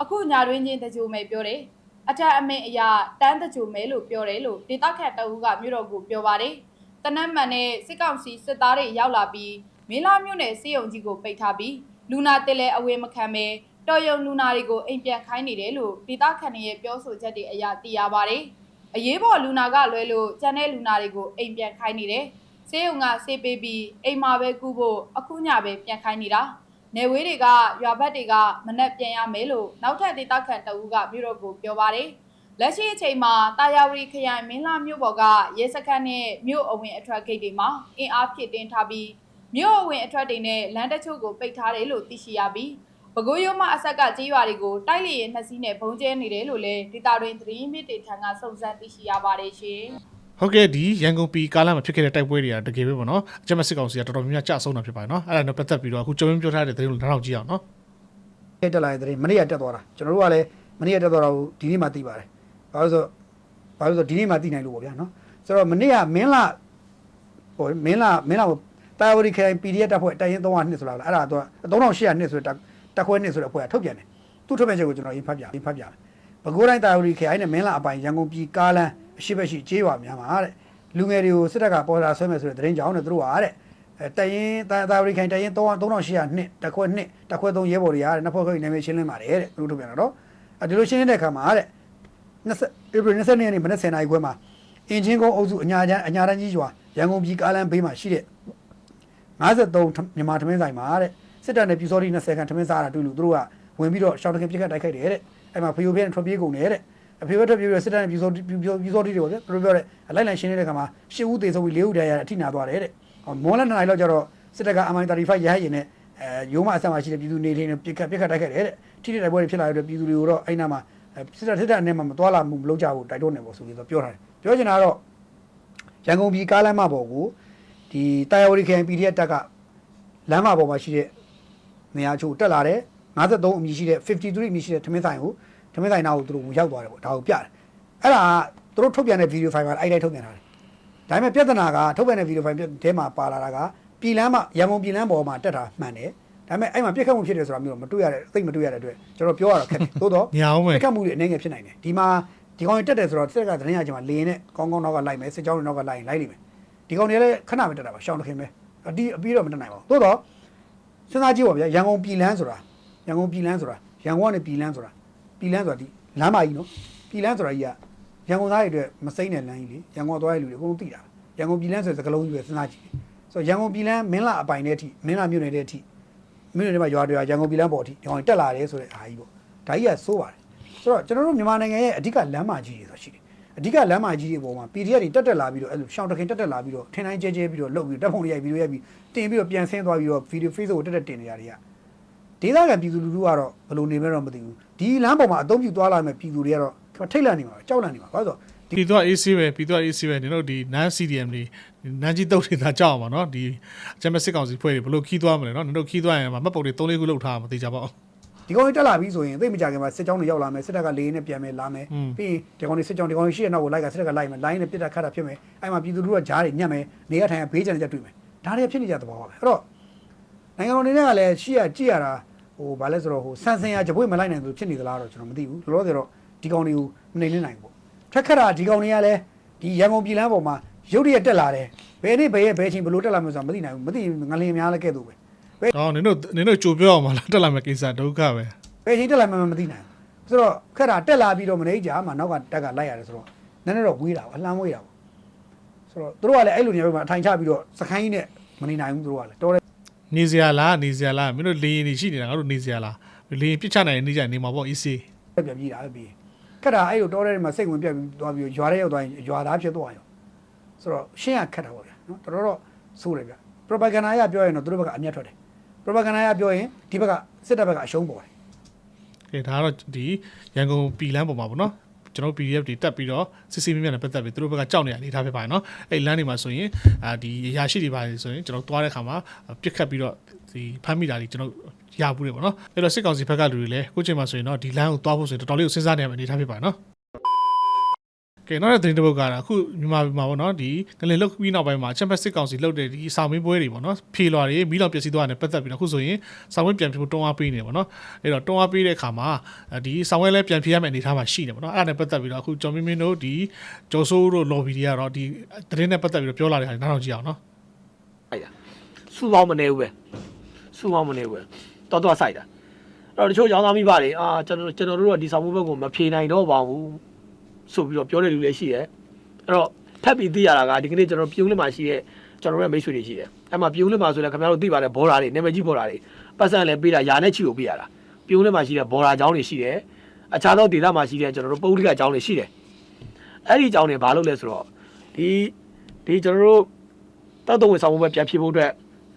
အခုညာတွင်းချင်းတကြိုမယ်ပြောတယ်။ အထက်အမင်းအရာတန်းတကြိုမဲလို့ပြောတယ်လို့ဒေသခံတအူးကမြို့တော်ကိုပြောပါတယ်။တနတ်မှန်နဲ့စစ်ကောင်စီစစ်သားတွေရောက်လာပြီးမင်းလာမြို့နယ်စေယုံကြီးကိုပိတ်ထားပြီးလူနာတက်လဲအဝေးမခံပဲတော်ယုံလူနာတွေကိုအိမ်ပြန်ခိုင်းနေတယ်လို့ဒေသခံတွေရဲ့ပြောဆိုချက်တွေအရသိရပါတယ်။အရေးပေါ်လူနာကလွဲလို့ကျန်တဲ့လူနာတွေကိုအိမ်ပြန်ခိုင်းနေတယ်။စေယုံကဆေးပေးပြီးအိမ်မှာပဲကူဖို့အခုညပဲပြန်ခိုင်းနေတာ။ နေဝေးတွေကရွာဘက်တွေကမနှက်ပြန်ရမယ်လို့နောက်ထပ်ဒေသခံတအူးကမြို့တော်ကိုပြောပါတယ်။လက်ရှိအချိန်မှာတာယာဝတီခရိုင်မင်းလာမြို့ပေါ်ကရဲစခန်းနဲ့မြို့အဝင်အထွက်ဂိတ်တွေမှာအင်အားဖြည့်တင်းထားပြီးမြို့အဝင်အထွက်တွေနဲ့လမ်းတချို့ကိုပိတ်ထားတယ်လို့သိရှိရပြီးပဲခူးရိုးမအဆက်ကကြေးရွာတွေကိုတိုက်လေရင်နှစ်စီးနဲ့ဘုံကျဲနေတယ်လို့လည်းဒေသတွင်သတင်းမြစ်တွေထံကစုံစမ်းသိရှိရပါတယ်ရှင်။ ဟုတ်ကဲ့ဒီရန်ကုန်ပြည်ကားလမ်းမှာဖြစ်ခဲ့တဲ့တိုက်ပွဲတွေကတကယ်ပဲပေါ့နော်အကြမ်းဖက်စစ်ကောင်စီကတော်တော်များများကြာဆုံးတာဖြစ်ပါတယ်နော်အဲ့ဒါနဲ့ပတ်သက်ပြီးတော့အခုကျော်မင်းပြောထားတဲ့သတင်းကိုနားထောင်ကြည့်အောင်နော်တက်လာတဲ့တဲ့မနေ့ကတက်သွားတာကျွန်တော်တို့ကလည်းမနေ့ကတက်သွားတာကိုဒီနေ့မှသိပါတယ်ဘာလို့ဆိုဘာလို့ဆိုဒီနေ့မှသိနိုင်လို့ပေါ့ဗျာနော်ဆိုတော့မနေ့ကမင်းလာဟိုမင်းလာမင်းလာတာဝရီခိုင် PDF တက်ဖွဲ့တိုင်ရင်300နှစ်ဆိုတာလားအဲ့ဒါတော့3800နှစ်ဆိုတဲ့တက်ခွဲနှစ်ဆိုတဲ့ဖွဲ့ကထုတ်ပြန်တယ်သူထုတ်ပြန်ချက်ကိုကျွန်တော်ရင်ဖတ်ပြရင်ဖတ်ပြပဲကိုးတိုင်းတာဝရီခိုင်နဲ့မင်းလာအပိုင်ရန်ကုန်ပြည်ကားလမ်း အရှိဘက်ရှိကျေးရွာများမှာတဲ့လူငယ်တွေကိုစစ်တပ်ကပေါ်တာဆွဲမယ်ဆိုတဲ့သတင်းကြောင်းနဲ့သူတို့ဟာတဲ့အဲတိုင်ရင်တာဝရီခိုင်တိုင်ရင်3800နှစ်တက်ခွဲနှစ်တက်ခွဲ3ရဲဘော်တွေဟာတဲ့နှစ်ဖွဲ့ခွဲနာမည်ရှင်းလင်းပါတယ်တဲ့သူတို့ထုတ်ပြန်တာနော်အဲဒီလိုရှင်းလင်းတဲ့အခါမှာတဲ့20ဧပြီ22ရက်နေ့မနက်10:00နာရီခွဲမှာအင်ဂျင်ကုန်းအုပ်စုအညာချမ်းအညာတန်းကြီးရွာရန်ကုန်ပြည်ကားလမ်းဘေးမှာရှိတဲ့53မြန်မာထမင်းဆိုင်မှာတဲ့စစ်တပ်နဲ့ပြူစောတိ20ခန်းထမင်းစားတာတွေ့လို့သူတို့ကဝင်ပြီးတော့ရှောင်းတခင်ပြစ်ခတ်တိုက်ခိုက်တယ်တဲ့အဲ့မှာဖယိုပြင်းထွက်ပြေးကုန်တယ်တဲ့ အဖေဘထွက်ပြေးပြီးစစ်တပ်နဲ့ပြူစောတိပြူစောတိတွေပေါ့ဗျာသူတို့ပြောတဲ့အလိုက်လိုက်ရှင်းနေတဲ့ခါမှာရှစ်ဦးသေဆုံးပြီးလေးဦးတရားရအထိနာသွားတယ်တဲ့ဟောမောလနှစ်နိုင်လောက်ကျတော့စစ်တပ်က MI35 ရဟရင်နဲ့အဲရိုးမအဆက်မှာရှိတဲ့ပြည်သူနေလေးနဲ့ပြစ်ခတ်ပြစ်ခတ်တိုက်ခိုက်တယ်တဲ့ထိတဲ့တိုက်ပွဲတွေဖြစ်လာတဲ့ပြည်သူတွေကိုတော့အဲ့နာမှာစစ်တပ်စစ်တပ်နဲ့မှမသွားလာမှုမလုပ်ကြဘူးတိုက်တွန်းနေပေါ့ဆိုပြီးတော့ပြောထားတယ်ပြောချင်တာကတော့ရန်ကုန်ပြည်ကားလမ်းမပေါ်ကိုဒီတာယာဝတီခရိုင် PDF တက်ကလမ်းမပေါ်မှာရှိတဲ့နေရာချို့တက်လာတယ်53အမည်ရှိတဲ့53အမည်ရှိတဲ့ထမင်းဆိုင်ကိုထ မင်းဆိုင်နာကိုသူတို့ရောက်သွားတယ်ပေါ့ဒါကိုပြတယ်အဲ့ဒါကသူတို့ထုတ်ပြန်တဲ့ဗီဒီယိုဖိုင်မှာအဲ့တိုင်းထုတ်ပြန်ထားတယ်ဒါပေမဲ့ပြဿနာကထုတ်ပြန်တဲ့ဗီဒီယိုဖိုင်ထဲမှာပါလာတာကပြည်လမ်းမှာရန်ကုန်ပြည်လမ်းပေါ်မှာတက်တာမှန်တယ်ဒါပေမဲ့အဲ့မှာပြစ်ခတ်မှုဖြစ်တယ်ဆိုတာမျိုးတော့မတွေ့ရတဲ့သိမတွေ့ရတဲ့အတွက်ကျွန်တော်ပြောရတော့ခက်တယ်သို့တော့ညအောင်မယ်ပြစ်ခတ်မှုတွေအနေငယ်ဖြစ်နိုင်တယ်ဒီမှာဒီကောင်တွေတက်တယ်ဆိုတော့စက်ကသတင်းရချင်မှာလေရင်နဲ့ကောင်းကောင်းနောက်ကလိုက်မယ်စစ်ကြောင်းတွေနောက်ကလိုက်ရင်လိုက်လိမ့်မယ်ဒီကောင်တွေလည်းခဏပဲတက်တာပါရှောင်းတခင်ပဲအတီးအပြီးတော့မတက်နိုင်ပါဘူးသို့တော့စဉ်းစားကြည့်ပါဗျာရန်ကုန်ပြည်လန်းဆိုတာရန်ကုန်ပြည်လန်းဆိုတာရန်ကုန်ကနေပြည်လန်းဆိုတာ ပြည်လန်းဆိုတာဒီလမ်းမကြီးနော်ပြည်လန်းဆိုတာကြီးကရန်ကုန်သားတွေအတွက်မစိမ့်တဲ့လမ်းကြီးလေရန်ကုန်သွားတဲ့လူတွေအကုန်လုံးသိတာရန်ကုန်ပြည်လန်းဆိုတဲ့စကလုံးကြီးပဲစဉ်းစားကြည့်ဆိုတော့ရန်ကုန်ပြည်လန်းမင်းလာအပိုင်တဲ့အထိမင်းလာမြို့နယ်တဲ့အထိမြို့နယ်တွေမှာရွာတွေရန်ကုန်ပြည်လန်းပေါ်အထိဒီကောင်တက်လာတယ်ဆိုတဲ့အားကြီးပေါ့ဒါကြီးကစိုးပါတယ်ဆိုတော့ကျွန်တော်တို့မြန်မာနိုင်ငံရဲ့အဓိကလမ်းမကြီးတွေဆိုရှိတယ်အဓိကလမ်းမကြီးတွေပေါ်မှာ PDF တွေတက်တက်လာပြီးတော့အဲ့လိုရှောင်းတခင်တက်တက်လာပြီးတော့ထင်တိုင်းကျဲကျဲပြီးတော့လှုပ်ပြီးတက်ဖုံတွေရိုက်ပြီးတော့ရိုက်ပြီးတင်ပြီးတော့ပြန်ဆင်းသွားပြီးတော့ဗီဒီယို Facebook ကိုတက်တက်တင်နေကြတွေက ဒေသခံပြည်သူလူထုကတော့ဘယ်လိုနေမလဲတော့မသိဘူးဒီလမ်းပေါ်မှာအသုံးပြုသွားလာမဲ့ပြည်သူတွေကတော့ထိတ်လန့်နေမှာပဲကြောက်လန့်နေမှာဘာလို့လဲဆိုတော့ပြည်သူက AC ပဲပြည်သူက AC ပဲဒီတို့ဒီ non CDM တွေနန်းကြီးတုတ်တွေသာကြောက်အောင်ပါနော်ဒီအကြမ်းဖက်စစ်ကောင်စီဖွဲ့တွေဘယ်လိုခီးသွားမလဲနော်တို့ခီးသွားရင်မှတ်ပုံတွေ3-4ခုလောက်ထားမှာမသိကြပါဘူးဒီကောင်တွေတက်လာပြီဆိုရင်သိမကြခင်မှာစစ်ကြောင်းတွေရောက်လာမယ်စစ်တပ်ကလေရင်နဲ့ပြန်မယ်လာမယ်อืมပြီးရင်ဒီကောင်တွေစစ်ကြောင်းဒီကောင်တွေရှိတဲ့နောက်ကိုလိုက်ကစစ်တပ်ကလိုက်မယ်လိုင်းနဲ့ပြစ်တာခတ်တာဖြစ်မယ်အဲ့မှာပြည်သူလူထုကဂျားတွေညက်မယ်နေရထိုင်ရဘေးကျန်တဲ့တွေ့မယ်ဒါတွေဖြစ်နေကြသဘောပါပဲအဲ့တော့နိုင်ငံတော်အနေနဲ့ကလည်းရှိရကြည့်ရတာ ဟိုဘာလဲဆိုတော့ဟိုဆန်ဆင်ရကြပွေမလိုက်နိုင်ဘူးဖြစ်နေသလားတော့ကျွန်တော်မသိဘူးလောလောဆယ်တော့ဒီကောင်တွေကိုမနေနေနိုင်ဘူးပေါ့ထက်ခက်တာဒီကောင်တွေကလည်းဒီရန်ကုန်ပြည်လမ်းပေါ်မှာရုတ်တရက်တက်လာတယ်ဘယ်နေ့ဘယ်ရက်ဘယ်ချိန်ဘယ်လိုတက်လာမလဲဆိုတာမသိနိုင်ဘူးမသိငလင်များလည်းကဲ့သို့ပဲ။အော်နင်တို့နင်တို့ကြိုပြောအောင်မလားတက်လာမယ့်ကိစ္စဒုက္ခပဲဘယ်ချိန်တက်လာမှမသိနိုင်ဘူးဆိုတော့ခက်တာတက်လာပြီးတော့မနေကြမှာနောက်ကတက်ကလိုက်ရတယ်ဆိုတော့နည်းနည်းတော့ဝေးတာပေါ့အလှမ်းဝေးတာပေါ့ဆိုတော့သူတို့ကလည်းအဲ့လိုနေရာတွေမှာအထိုင်ချပြီးတော့စခိုင်းနဲ့မနေနိုင်ဘူးသူတို့ကလည်းတော်တယ်။ နေစရာလားနေစရာလားမင်းတို့လေရင်နေရှိနေတာငါတို့နေစရာလားလေရင်ပြစ်ချနိုင်ရင်နေကြနေမှာပေါ့ AC ပြန်ပြီးတာပဲပြီးခက်တာအဲ့လိုတော်တယ်မှာစိတ်ဝင်ပြတ်ပြီးသွားပြီးရွာထဲရောက်သွားရင်ရွာသားဖြစ်သွားရောဆိုတော့ရှင်းရခက်တာပေါ့ဗျာနော်တော်တော်ဆိုးတယ်ဗျ propaganda ရပြောရင်တော့သူတို့ဘက်ကအမျက်ထွက်တယ် propaganda ရပြောရင်ဒီဘက်ကစစ်တပ်ဘက်ကအရှုံးပေါ်တယ်။ကဲဒါကတော့ဒီရန်ကုန်ပြည်လမ်းပေါ်မှာပေါ့နော်။ ကျွန်တော် PDF တွေတက်ပြီးတော့စစ်စစ်မြမြနဲ့ပတ်သက်ပြီးသူတို့ဘက်ကကြောက်နေရအနေထားဖြစ်ပါတယ်နော်။အဲ့လမ်းတွေမှာဆိုရင်အာဒီရရှိတွေပါဆိုရင်ကျွန်တော်သွားတဲ့ခါမှာပြစ်ခတ်ပြီးတော့ဒီဖမ်းမိတာတွေကျွန်တော်ရဘူးတယ်ပေါ့နော်။အဲ့တော့စစ်ကောင်စီဘက်ကလူတွေလည်းအခုချိန်မှာဆိုရင်တော့ဒီလမ်းကိုသွားဖို့ဆိုရင်တော်တော်လေးကိုစဉ်းစားနေရမယ့်အနေထားဖြစ်ပါတယ်နော်။ ကဲနောက်တဲ့သတင်းတစ်ပုဒ်ကတော့အခုမြန်မာပြည်မှာပေါ့နော်ဒီကလင်လုတ်ပြီးနောက်ပိုင်းမှာချမ်ပီယံစစ်ကောင်စီလုတ်တဲ့ဒီစာမင်းပွဲတွေပေါ့နော်ဖြေလွာတွေမီးလောင်ပျက်စီးသွားတဲ့ပတ်သက်ပြီးတော့အခုဆိုရင်စာမင်းပြန်ဖြေဖို့တွန်းအားပေးနေတယ်ပေါ့နော်အဲ့တော့တွန်းအားပေးတဲ့အခါမှာဒီစာမင်းလည်းပြန်ဖြေရမယ့်အနေအထားမှာရှိတယ်ပေါ့နော်အဲ့ဒါနဲ့ပတ်သက်ပြီးတော့အခုကျော်မင်းမင်းတို့ဒီကျော်စိုးတို့ lobby တွေကတော့ဒီသတင်းနဲ့ပတ်သက်ပြီးတော့ပြောလာတဲ့ဟာတွေနားထောင်ကြည့်အောင်နော်ဆိုင်တာစူပေါင်းမနေဘူးပဲစူပေါင်းမနေဘူးပဲတော်တော်ဆိုင်တာအဲ့တော့တချို့ရောင်းသားမိဘတွေအာကျွန်တော်ကျွန်တော်တို့ကဒီဆောင်မှုဘက်ကိုမဖြေနိုင်တော့ပါဘူး ဆိုပြီးတော့ပြောတဲ့လူလည်းရှိတယ်အဲ့တော့ဖက်ပြီးသိရတာကဒီကနေ့ကျွန်တော်ပြုံးလက်မှာရှိတဲ့ကျွန်တော်တို့ရဲ့မိတ်ဆွေတွေရှိတယ်အဲ့မှာပြုံးလက်မှာဆိုလည်းခင်ဗျားတို့သိပါတယ်ဘော်ဒါတွေနာမည်ကြီးဘော်ဒါတွေပတ်စံလည်းပေးတာယာနဲ့ချီကိုပေးရတာပြုံးလက်မှာရှိတဲ့ဘော်ဒါကျောင်းတွေရှိတယ်အခြားသောဒေသမှာရှိတဲ့ကျွန်တော်တို့ပုဂ္ဂလိကကျောင်းတွေရှိတယ်အဲ့ဒီကျောင်းတွေဘာလုပ်လဲဆိုတော့ဒီဒီကျွန်တော်တို့တောက်တော့ဝင်ဆောင်မှုပဲပြန်ဖြေဖို့အတွက်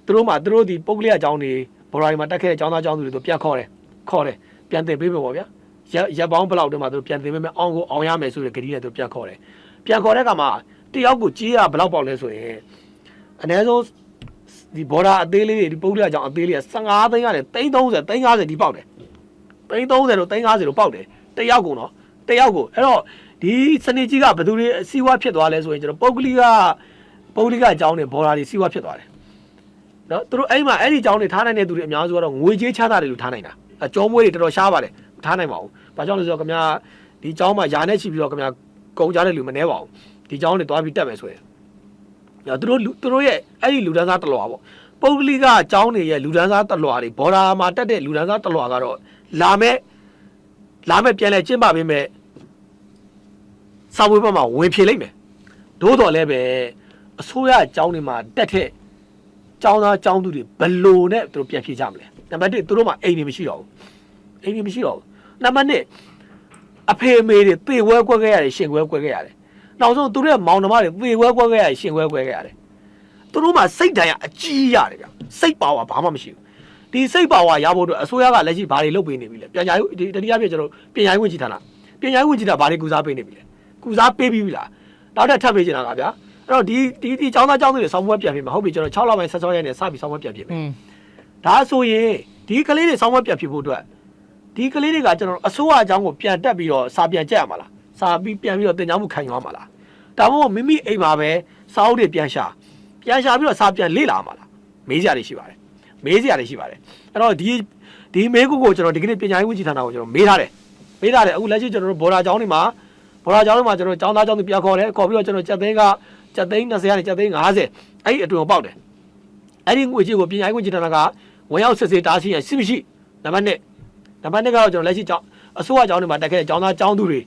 သူတို့မှသူတို့ဒီပုဂ္ဂလိကအကြောင်းတွေဘော်ရာတွေမှာတက်ခဲ့တဲ့အကြောင်းသားအကြောင်းသူတွေတို့ပြန်ခေါ်တယ်ခေါ်တယ်ပြန်တင်ပေးမယ်ပေါ့ဗျာ ရက်ရက်ပေါင်းဘယ်လောက်တည်းမှာသူတို့ပြန်တင်ပေးမယ်အောင်ကိုအောင်ရမယ်ဆိုတဲ့ဂရီနဲ့သူတို့ပြန်ခေါ်တယ်ပြန်ခေါ်တဲ့အခါမှာတယောက်ကိုကြေးရဘယ်လောက်ပေါက်လဲဆိုရင်အနည်းဆုံးဒီဘော်ဒါအသေးလေးတွေဒီပုတ်ရကြောင်အသေးလေးက15သိန်းရတယ်330 350ဒီပေါက်တယ်330တို့350တို့ပေါက်တယ်တယောက်ကိုနော်တယောက်ကိုအဲ့တော့ဒီစနေကြီးကဘယ်သူတွေအစည်းအဝါးဖြစ်သွားလဲဆိုရင်ကျွန်တော်ပုတ်ကလေးကပုတ်ကလေးကအကြောင်းနဲ့ဘော်ဒါတွေစီးဝါးဖြစ်သွားတယ်နော်သူတို့အဲ့မှာအဲ့ဒီအကြောင်းတွေထားနိုင်တဲ့သူတွေအများစုကတော့ငွေကြေးချတာတွေလို့ထားနိုင်တာအကြောမွေးတွေတော်တော်ရှားပါတယ်မထားနိုင်ပါဘူး ဘာကြောင့်လဲဆိုတော့ခင်ဗျာဒီအကြောင်းမှာယာနဲ့ချီပြီးတော့ခင်ဗျာကုန်ကြတဲ့လူမနှဲပါဘူးဒီအကြောင်းတွေတွားပြီးတက်မယ်ဆိုရင်။ညသူတို့လူသူတို့ရဲ့အဲ့ဒီလူဒန်းစားတလွာပေါ့။ပုဂ္ဂလိကအကြောင်းတွေရဲ့လူဒန်းစားတလွာတွေဘော်ဒါမှာတက်တဲ့လူဒန်းစားတလွာကတော့လာမဲ့လာမဲ့ပြန်လဲကျင့်ပါပေးမဲ့စာဝေးဘက်မှာဝင်ဖြေလိုက်မယ်။သို့တော်လည်းပဲအစိုးရအကြောင်းတွေမှာတက်တဲ့ကျောင်းသားကျောင်းသူတွေဘယ်လိုနဲ့သူတို့ပြန်ဖြေကြမလဲ။နံပါတ်1သူတို့မှာအိမ်တွေမရှိတော့ဘူး။အိမ်တွေမရှိတော့ဘူး။ နံပါတ်2အဖေအမေတွေသေဝဲကွက်ခဲ့ရတယ်ရှင်ကွဲကွက်ခဲ့ရတယ်။နောက်ဆုံးသူတို့ရဲ့မောင်နှမတွေသေဝဲကွက်ခဲ့ရတယ်ရှင်ကွဲကွက်ခဲ့ရတယ်။သူတို့မှာစိတ်ဓာတ်ရအကြီးရတယ်ဗျ။စိတ်ပါဝါဘာမှမရှိဘူး။ဒီစိတ်ပါဝါရဖို့အတွက်အစိုးရကလက်ရှိဘာတွေလုပ်ပေးနေပြီလဲ။ပြန်ကြားရေးဒီတတိယပြည့်ကျွန်တော်တို့ပြန်ကြားရေးဝန်ကြီးဌာနပြန်ကြားရေးဝန်ကြီးဌာနဘာတွေကူစားပေးနေပြီလဲ။ကူစားပေးပြီးပြီလား။နောက်ထပ်ထပ်ပေးချင်တာကဗျာ။အဲ့တော့ဒီဒီဒီចောင်းသားចောင်းသူတွေဆောင်းပွဲပြန်ပြင်မှာဟုတ်ပြီကျွန်တော်6လပိုင်း16ရက်နေ့စပြီးဆောင်းပွဲပြန်ပြင်မယ် อืม ဒါဆိုရင်ဒီကလေးတွေဆောင်းဝက်ပြတ်ဖြစ်ဖို့အတွက် ဒီကလေးတွေကကျွန်တော်တို့အစိုးရအကြောင်းကိုပြန်တက်ပြီးတော့စာပြန်ကြက်ရမှာလားစာပြီးပြန်ပြီးတော့တင် जा မှုခံယူရမှာလားဒါမှမဟုတ်မိမိအိမ်မှာပဲစာအုပ်တွေပြန်ရှာပြန်ရှာပြီးတော့စာပြန်လေ့လာမှာလားမေးစရာတွေရှိပါတယ်မေးစရာတွေရှိပါတယ်အဲ့တော့ဒီဒီမေးခွန်းကိုကျွန်တော်ဒီကနေ့ပညာရေးဝန်ကြီးဌာနကိုကျွန်တော်မေးထားတယ်မေးထားတယ်အခုလက်ရှိကျွန်တော်တို့ဘော်ဒါကျောင်းတွေမှာဘော်ဒါကျောင်းတွေမှာကျွန်တော်ကျောင်းသားကျောင်းသူပြန်ခေါ်တယ်ခေါ်ပြီးတော့ကျွန်တော်စက်သိန်းကစက်သိန်း20ကနေစက်သိန်း50အဲ့ဒီအတွင်ကိုပေါက်တယ်အဲ့ဒီငွေကြေးကိုပညာရေးဝန်ကြီးဌာနကဝင်ရောက်စစ်ဆေးတားဆီးရရှိမရှိနံပါတ်1 နံပါတ်2ကတော့ကျွန်တော်လက်ရှိကျောင်းအစိုးရကျောင်းတွေမှာတက်ခဲ့တဲ့ကျောင်းသားကျောင်းသူတွေ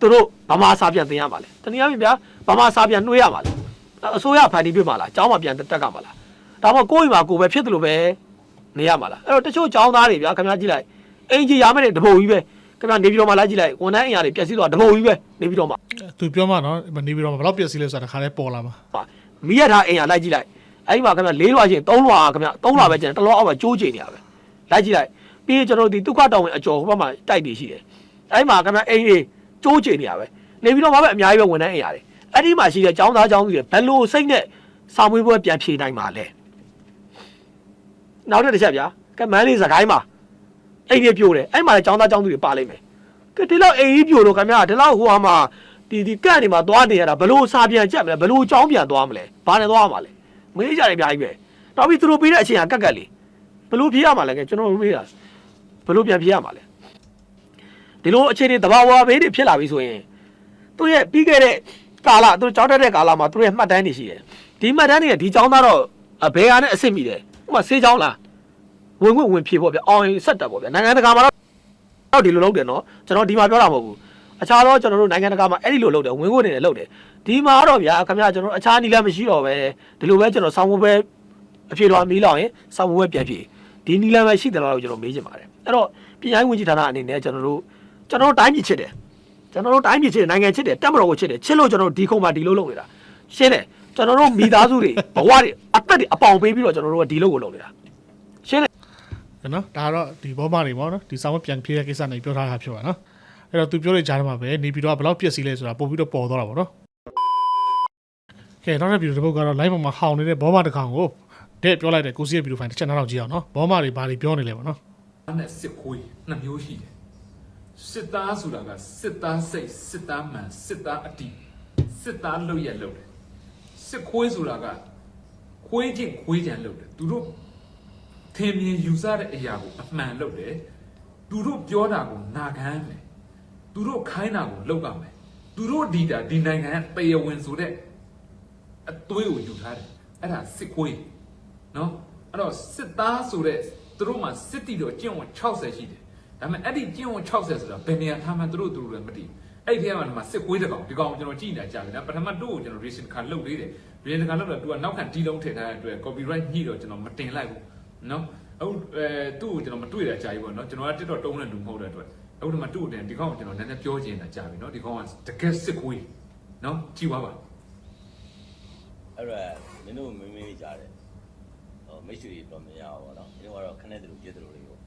သူတို့ဗမာစာပြန်သင်ရပါလေတနည်းအားဖြင့်ဗျာဗမာစာပြန်နှွေးရပါလေအစိုးရဖန်တီးပြမှာလားကျောင်းမှာပြန်တက်ကမှာလားဒါမှမဟုတ်ကိုယ့်အိမ်မှာကိုယ်ပဲဖြစ်တယ်လို့ပဲနေရမှာလားအဲ့တော့တချို့ကျောင်းသားတွေဗျာခင်ဗျားကြည့်လိုက်အင်ဂျီရမယ်တဲ့တပုံကြီးပဲခင်ဗျားနေပြီးတော့မှလာကြည့်လိုက်ဝန်ထမ်းအင်အားတွေပြည့်စည်သွားတပုံကြီးပဲနေပြီးတော့မှသူပြောမှနော်နေပြီးတော့ဘယ်တော့ပြည့်စည်လဲဆိုတာတခါတည်းပေါ်လာမှာပါမိရထားအိမ်ရလိုက်ကြည့်လိုက်အဲ့ဒီမှာခင်ဗျ၄လွှာချင်း၃လွှာခင်ဗျ၃လွှာပဲကျန်တယ်တစ်လွှာအောက်မှာကျိုးကျိန်နေရပဲလိုက်ကြည့်လိုက် ပြီးရင်ကျွန်တော်တို့ဒီဒုက္ခတောင်ဝင်အကျော်ဟိုဘက်မှာတိုက်တွေရှိတယ်အဲ့ဒီမှာခင်ဗျအိမ်တွေကျိုးကျိန်နေရပဲနေပြီးတော့မှပဲအများကြီးပဲဝန်ထမ်းအိမ်ရတယ်အဲ့ဒီမှာရှိတဲ့ចောင်းသားចောင်းသူတွေဘယ်လိုစိတ်နဲ့စာမွေးပွဲပြန်ဖြေနိုင်မှာလဲနောက်တစ်ချက်ဗျာကမန်းလေးစကိုင်းမှာအိမ်တွေပြိုတယ်အဲ့မှာလည်းចောင်းသားចောင်းသူတွေပါလိမ့်မယ်ကဲဒီလောက်အိမ်ကြီးပြိုလို့ခင်ဗျဒီလောက်ဟိုဟာမှာဒီဒီကန့်နေမှာသွားနေရတာဘလို့စာပြန်ကြက်မလဲဘလို့ចောင်းပြန်သွားမလဲဘာနဲ့သွားမှာလဲမေးကြတယ်အများကြီးပဲနောက်ပြီးသူတို့ပေးတဲ့အချိန်ကကက်ကက်လေးဘလို့ဖြေရမှာလဲကဲကျွန်တော်မေးတာ ဘလို့ပြန်ဖြေရမှာလဲဒီလိုအခြေအနေတဘာဝဘေးတွေဖြစ်လာပြီဆိုရင်သူရဲ့ပြီးခဲ့တဲ့ကာလသူကြောက်တတ်တဲ့ကာလမှာသူရဲ့မှတ်တမ်းတွေရှိတယ်ဒီမှတ်တမ်းတွေကဒီចောင်းသားတော့အဘယ်ဟာနဲ့အဆင့်မိတယ်ဥပမာဆေးချောင်းလားဝင်ခွင့်ဝင်ဖြေပေါ့ဗျအောင်ရင်ဆက်တက်ပေါ့ဗျနိုင်ငံတကာမှာတော့တော့ဒီလိုလုပ်တယ်နော်ကျွန်တော်ဒီမှာပြောတာမဟုတ်ဘူးအခြားတော့ကျွန်တော်တို့နိုင်ငံတကာမှာအဲ့ဒီလိုလုပ်တယ်ဝင်ခွင့်နေတယ်လုပ်တယ်ဒီမှာတော့ဗျာခင်ဗျာကျွန်တော်အခြားနီးလည်းမရှိတော့ပဲဒီလိုပဲကျွန်တော်ဆောင်းဝပဲအဖြေတော်မီးလောက်ရင်ဆောင်းဝပဲပြန်ဖြေဒီနီးလည်းမရှိတယ်လို့ကျွန်တော်မေးချင်ပါတယ် အဲ့တော့ပြည်တိုင်းဝင်ကြီးဌာနအနေနဲ့ကျွန်တော်တို့ကျွန်တော်တို့တိုင်းပြည်ချစ်တယ်ကျွန်တော်တို့တိုင်းပြည်ချစ်တယ်နိုင်ငံချစ်တယ်တက်မတော်ကိုချစ်တယ်ချစ်လို့ကျွန်တော်တို့ဒီခုံမှာဒီလိုလုပ်နေတာရှင်းတယ်ကျွန်တော်တို့မိသားစုတွေဘဝတွေအသက်တွေအပေါင်ပေးပြီးတော့ကျွန်တော်တို့ကဒီလိုကိုလုပ်နေတာရှင်းတယ်နော်ဒါကတော့ဒီဘောမတွေပေါ့နော်ဒီစာမပြန်ဖြေတဲ့ကိစ္စနဲ့ပြောထားတာဖြစ်ပါနော်အဲ့တော့သူပြောတဲ့ကြားထဲမှာပဲနေပြီးတော့ဘယ်လောက်ပြည့်စည်လဲဆိုတာပို့ပြီးတော့ပေါ်သွားတာပေါ့နော်ကဲနောက်တစ်ဗီဒီယိုတစ်ပုတ်ကတော့ live မှာဟောင်းနေတဲ့ဘောမတစ်ကောင်ကိုတဲ့ပြောလိုက်တဲ့ကိုစီရဲ့ဗီဒီယိုဖိုင်တစ်ချက်နောက်ကြည့်အောင်နော်ဘောမတွေဘာတွေပြောနေလဲပေါ့နော်အဲ့ နဲ့စစ်ခွေးနှစ်မျိုးရှိတယ်စစ်သားဆိုတာကစစ်သားစိတ်စစ်သားမှန်စစ်သားအတိစစ်သားလုပ်ရလုပ်တယ်စစ်ခွေးဆိုတာကခွေးချင်းခွေးချံလုပ်တယ်သူတို့ထင်မြင်ယူဆတဲ့အရာကိုအမှန်လုပ်တယ်သူတို့ပြောတာကိုနာခံမယ်သူတို့ခိုင်းတာကိုလုပ်ရမယ်သူတို့ဒီတာဒီနိုင်ငံကတရားဝင်ဆိုတဲ့အသွေးကိုယူထားတယ်အဲ့ဒါစစ်ခွေးနော်အဲ့တော့စစ်သားဆိုတဲ့ သူတို့မှာစစ်တီတော့ကျင့်ဝတ်60ရှိတယ်ဒါပေမဲ့အဲ့ဒီကျင့်ဝတ်60ဆိုတာဘယ်နေရာထားမှန်းသူတို့သူတို့လည်းမသိဘူးအဲ့ဒီထဲမှာဒီမှာစစ်ကွေးတစ်ကောင်ဒီကောင်ကျွန်တော်ကြည့်နေတာကြာပြီနော်ပထမတို့ကိုကျွန်တော် reason ခါလုတ်လေးတယ် reason ခါလုတ်တော့ तू ကနောက်ခံတီးလုံးထည့်ထားတဲ့အတွက် copyright ညှိတော့ကျွန်တော်မတင်လိုက်ဘူးနော်အခုအဲသူ့ကိုကျွန်တော်မတွေ့တာကြာပြီပေါ့နော်ကျွန်တော်က TikTok တုံးတဲ့လူမဟုတ်တဲ့အတွက်အခုဒီမှာသူ့ကိုတင်ဒီကောင်ကိုကျွန်တော်နည်းနည်းပြောချင်တာကြာပြီနော်ဒီကောင်ကတကယ်စစ်ကွေးနော်ကြည့်ပါပါအဲ့တော့မင်းတို့မင်းမင်းကြားတယ်ဟို မိတ်ဆွေတော့မရဘူးပေါ့နော်မင်းတို့ကတော့ခနဲ့တူပြည့်တယ်လို့လေးပေါ့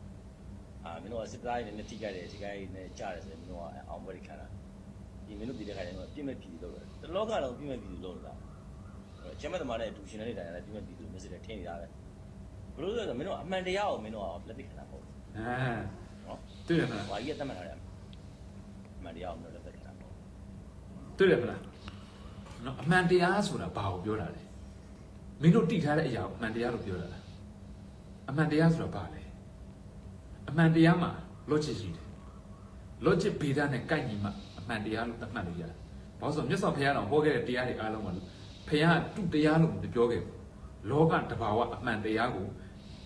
အာမင်းတို့ကစစ်သားရည်နဲ့ထိကြိုက်တယ်ထိကြိုက်နဲ့ကြားတယ်ဆိုရင်မင်းတို့ကအောင်ပွဲခံတာဒီဒီမင်းတို့ပြည်တဲ့ခါကျတော့ပြည့်မဲ့ပြည်လို့လို့တလောကလုံးပြည့်မဲ့ပြည်လို့လို့လားအဲ့ကျမသမားနဲ့အတူရှင်နေတဲ့တိုင်းလည်းပြည့်မဲ့ပြည်လို့မျက်စိနဲ့ထင်နေတာပဲဘလို့လဲဆိုတော့မင်းတို့အမှန်တရားကိုမင်းတို့လက်သိခဏပေါ့အဲနော်တွေ့ရမလားဘာကြီးကတတ်မှတ်တာလဲအမှန်တရားကိုမင်းတို့လက်သိခဏပေါ့တွေ့ရမလားနော်အမှန်တရားဆိုတာဘာကိုပြောတာလဲ မင်းတို့တိထားတဲ့အရာကိုအမှန်တရားလို့ပြောတာလားအမှန်တရားဆိုတာဘာလဲအမှန်တရားမှာ logic ရှိတယ် logic ဗေဒနဲ့ကိုက်ညီမှအမှန်တရားလို့သတ်မှတ်လို့ရတယ်ဘာလို့ဆိုမြတ်စွာဘုရားတော်ဟောခဲ့တဲ့တရားတွေအားလုံးကဘုရားကတုတရားလို့မပြောခဲ့ဘူးလောကတဘာဝအမှန်တရားကို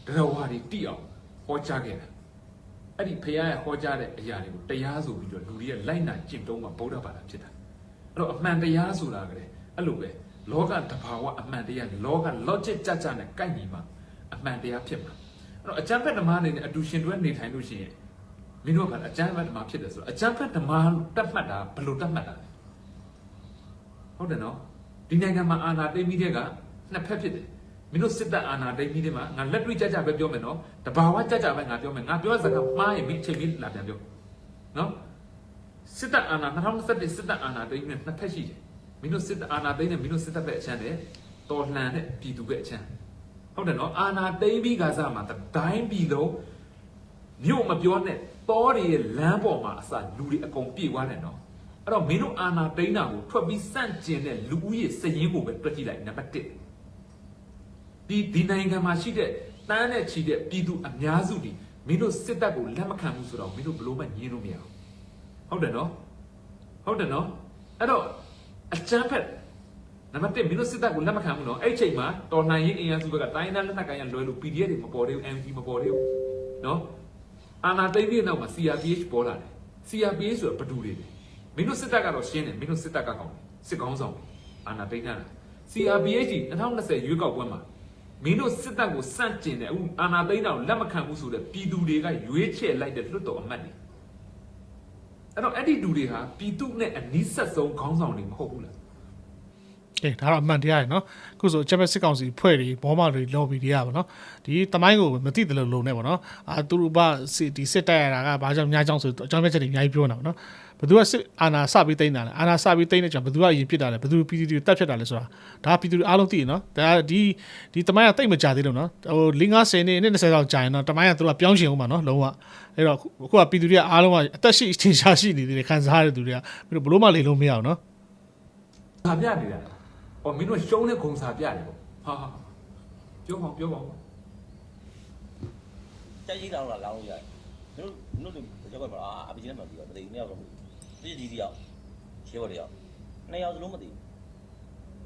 တရားဝါဒီတိအောင်ဟောကြားခဲ့တာအဲ့ဒီဖခင်ရဲ့ဟောကြားတဲ့အရာတွေကိုတရားဆိုပြီးတော့လူတွေကလိုက်နာကျင့်သုံးမှာဗုဒ္ဓဘာသာဖြစ်တာအဲ့တော့အမှန်တရားဆိုတာကလည်းအဲ့လိုပဲ လောကတဘာဝအမှန်တရားလောက logic ကြကြနဲ့ကိုက်ညီမှာအမှန်တရားဖြစ်မှာအဲ့တော့အကျမ်းဖက်ဓမ္မအနေနဲ့အတူရှင်တွဲနေထိုင်လို့ရှိရင်မင်းတို့ကအကျမ်းဖက်ဓမ္မဖြစ်တယ်ဆိုတော့အကျမ်းဖက်ဓမ္မတတ်မှတ်တာဘယ်လိုတတ်မှတ်တာလဲဟုတ်တယ်နော်ဒီနိုင်ငံမှာအာဏာသိမ်းပြီးတဲ့ကနှစ်ဖက်ဖြစ်တယ်မင်းတို့စစ်တပ်အာဏာသိမ်းပြီးတဲ့မှာငါလက်တွေ့ကြကြပဲပြောမယ်နော်တဘာဝကြကြပဲငါပြောမယ်ငါပြောတဲ့စကားမှားရင်မင်းအချိန်မီလာပြန်ပြောနော်စစ်တပ်အာဏာ2021စစ်တပ်အာဏာသိမ်းနဲ့နှစ်ဖက်ရှိတယ် မင်းတို့စစ်တပ်အာဏာသိမ်းနဲ့မင်းတို့စစ်တပ်ပဲအချမ်းတယ်တော်လှန်တဲ့ပြည်သူပဲအချမ်းဟုတ်တယ်နော်အာဏာသိမ်းပြီးကစားမှာတိုင်းပြည်လုံးမြို့မပြောနဲ့တောတွေရဲ့လမ်းပေါ်မှာအစလူတွေအကုန်ပြေသွားတယ်နော်အဲ့တော့မင်းတို့အာဏာသိမ်းတာကိုထွက်ပြီးစန့်ကျင်တဲ့လူဦးရေစည်ရင်းကိုပဲတွက်ကြည့်လိုက်နံပါတ်1ဒီဒီနိုင်ငံမှာရှိတဲ့တန်းနဲ့ချီတဲ့ပြည်သူအများစုဒီမင်းတို့စစ်တပ်ကိုလက်မခံဘူးဆိုတော့မင်းတို့ဘလို့မှညင်းလို့မရဘူးဟုတ်တယ်နော်ဟုတ်တယ်နော်အဲ့တော့ အချမ်းဖက်နံပါတ်1မင်းတို့စစ်တပ်ကိုလက်မခံဘူးနော်အဲ့ဒီချိန်မှာတော်လှန်ရေးအင်အားစုဘက်ကတိုင်းဒေသလက်နက်ကိုင်ရလွယ်လို့ PDF တွေမပေါ်သေးဘူး MP မပေါ်သေးဘူးနော်အာနာသိမ့်ပြီးနောက်မှာ CRPH ပေါ်လာတယ် CRPH ဆိုတာဘယ်သူတွေလဲမင်းတို့စစ်တပ်ကတော့ရှင်းတယ်မင်းတို့စစ်တပ်ကကောင်းတယ်စစ်ကောင်းဆောင်အာနာသိမ့်တာ CRPH 2020ရွေးကောက်ပွဲမှာမင်းတို့စစ်တပ်ကိုစန့်ကျင်တယ်အခုအာနာသိန်းတော်လက်မခံဘူးဆိုတဲ့ပြည်သူတွေကရွေးချယ်လိုက်တဲ့လွတ်တော်အမတ်တွေ အဲ့တော့အဲ့ဒီလူတွေဟာပြည်သူနဲ့အနီးဆက်ဆုံးခေါင်းဆောင်တွေမဟုတ်ဘူးလား အေးဒါတော့အမှန်တရားရယ်နော်အခုဆိုချက်ဘက်စစ်ကောင်စီဖွဲ့တွေဘောမတွေ lobby တွေကပါနော်ဒီတမိုင်းကိုမသိတယ်လို့လုံနေပါနော်အာသူတို့ဘာစစ်ဒီစစ်တက်ရတာကဘာကြောင့်များကြောင့်ဆိုအကြောင်းပြချက်တွေအများကြီးပြောနေတာပါနော်ဘယ်သူကစစ်အာနာစပြီးတိမ့်တာလဲအာနာစပြီးတိမ့်တဲ့ကြောင့်ဘယ်သူကအရင်ပြစ်တာလဲဘယ်သူပြည်သူတွေတက်ဖြတ်တာလဲဆိုတာဒါပြည်သူတွေအားလုံးသိရနော်ဒါဒီဒီတမိုင်းကတိတ်မကြသေးလို့နော်ဟို၄50နှစ်နှစ်20လောက်ကြာရင်တော့တမိုင်းကသူတို့ကပြောင်းရှင်ဦးမှာနော်လုံးဝအဲ့တော့အခုကပြည်သူတွေကအားလုံးကအသက်ရှိအထင်ရှားရှိနေသေးတယ်ခံစားရတဲ့သူတွေကဘယ်လိုဘလို့မှလေလို့မရအောင်နော်စာပြနေတာ ဟောမင်းတို့ရှုံးတဲ့ဂုံစာပြတယ်ပေါ့ဟာဟာပြောပါဦးပြောပါဦးကြိုက်ကြီးတောင်းလာလောင်းလို့ရတယ်မင်းတို့မင်းတို့ကြောက်ကမှာအာအပီနဲ့မပြီးတော့မသိဘူးနှစ်ယောက်တော့မသိဘူးဒီဒီယောက်ရှေ့ဘောတယောက်နှစ်ယောက်စလုံးမသိဘူး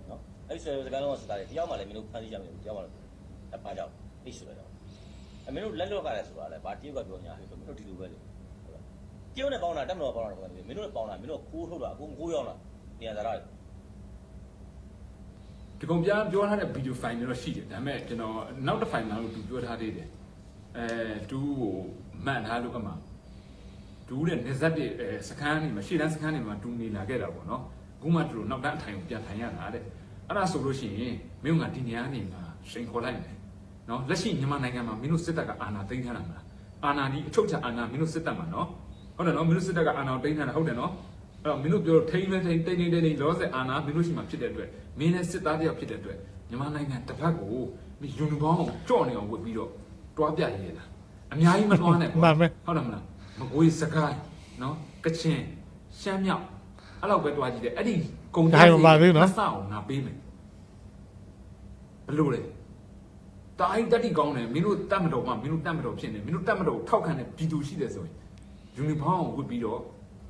နော်အဲ့ဒီဆွဲစကားလုံးကစတာတယ်တယောက်မှလည်းမင်းတို့ဖမ်းဆီးကြမယ်တယောက်မှလည်းအဖားကြောက်အိတ်ဆိုတော့အမင်းတို့လက်လော့ကလည်းဆိုတာလေဘာတယောက်ကပြောညာဟဲ့မင်းတို့ဒီလိုပဲလေတယောက်နဲ့ပေါင်းတာတက်မလို့ပေါင်းတာတော့မင်းတို့နဲ့ပေါင်းတာမင်းတို့ကိုးထုတ်တာအကုန်ကိုးရောက်လာနေရာသားရတယ် ဒီကောင်ပြပြောထားတဲ့ဗီဒီယိုဖိုင်တွေတော့ရှိတယ်ဒါပေမဲ့ကျွန်တော်နောက်တစ်ဖိုင်လာလို့သူပြောထားသေးတယ်အဲတူကိုမှန်ထားလို့အမှတူတဲ့နေဇက်တွေအဲစခန်းနေမှာရှေ့တန်းစခန်းနေမှာတူနေလာခဲ့တာပေါ့နော်အခုမှတူလို့နောက်တန်းအထိုင်ကိုပြန်ထိုင်ရတာတဲ့အဲ့ဒါဆိုလို့ရှိရင်မင်းကဒီနေရာနေမှာရှိန်ခေါ်လိုက်မယ်နော်လက်ရှိမြန်မာနိုင်ငံမှာမင်းတို့စစ်တပ်ကအာဏာသိမ်းထားတာမလားအာဏာဒီအချုပ်ချာအာဏာမင်းတို့စစ်တပ်မှာနော်ဟုတ်တယ်နော်မင်းတို့စစ်တပ်ကအာဏာကိုသိမ်းထားတာဟုတ်တယ်နော် အဲ့တော့မင်းတို့ပြောထိန်းလဲထိန်းတိတ်တိတ်တိတ်တိတ်လောဆယ်အာဏာမင်းတို့ရှိမှဖြစ်တဲ့အတွက်မင်းနဲ့စစ်သားတယောက်ဖြစ်တဲ့အတွက်မြန်မာနိုင်ငံတစ်ဖက်ကိုမင်းယူနီဖောင်းကိုကြော့နေအောင်ဝတ်ပြီးတော့တွားပြရဲတာအများကြီးမတွားနဲ့မှန်ပဲဟုတ်တယ်မလားမကွေးစကိုင်းနော်ကချင်ရှမ်းမြောက်အဲ့လောက်ပဲတွားကြည့်တယ်အဲ့ဒီကုံဒါမှမပါသေးဘူးနော်စအောင်ငါပေးမယ်ဘယ်လိုလဲတာအိုက်တက်တီကောင်းတယ်မင်းတို့တတ်မတော်မှမင်းတို့တတ်မတော်ဖြစ်နေမင်းတို့တတ်မတော်ကိုထောက်ခံတဲ့ပြည်သူရှိတယ်ဆိုရင်ယူနီဖောင်းကိုဝတ်ပြီးတော့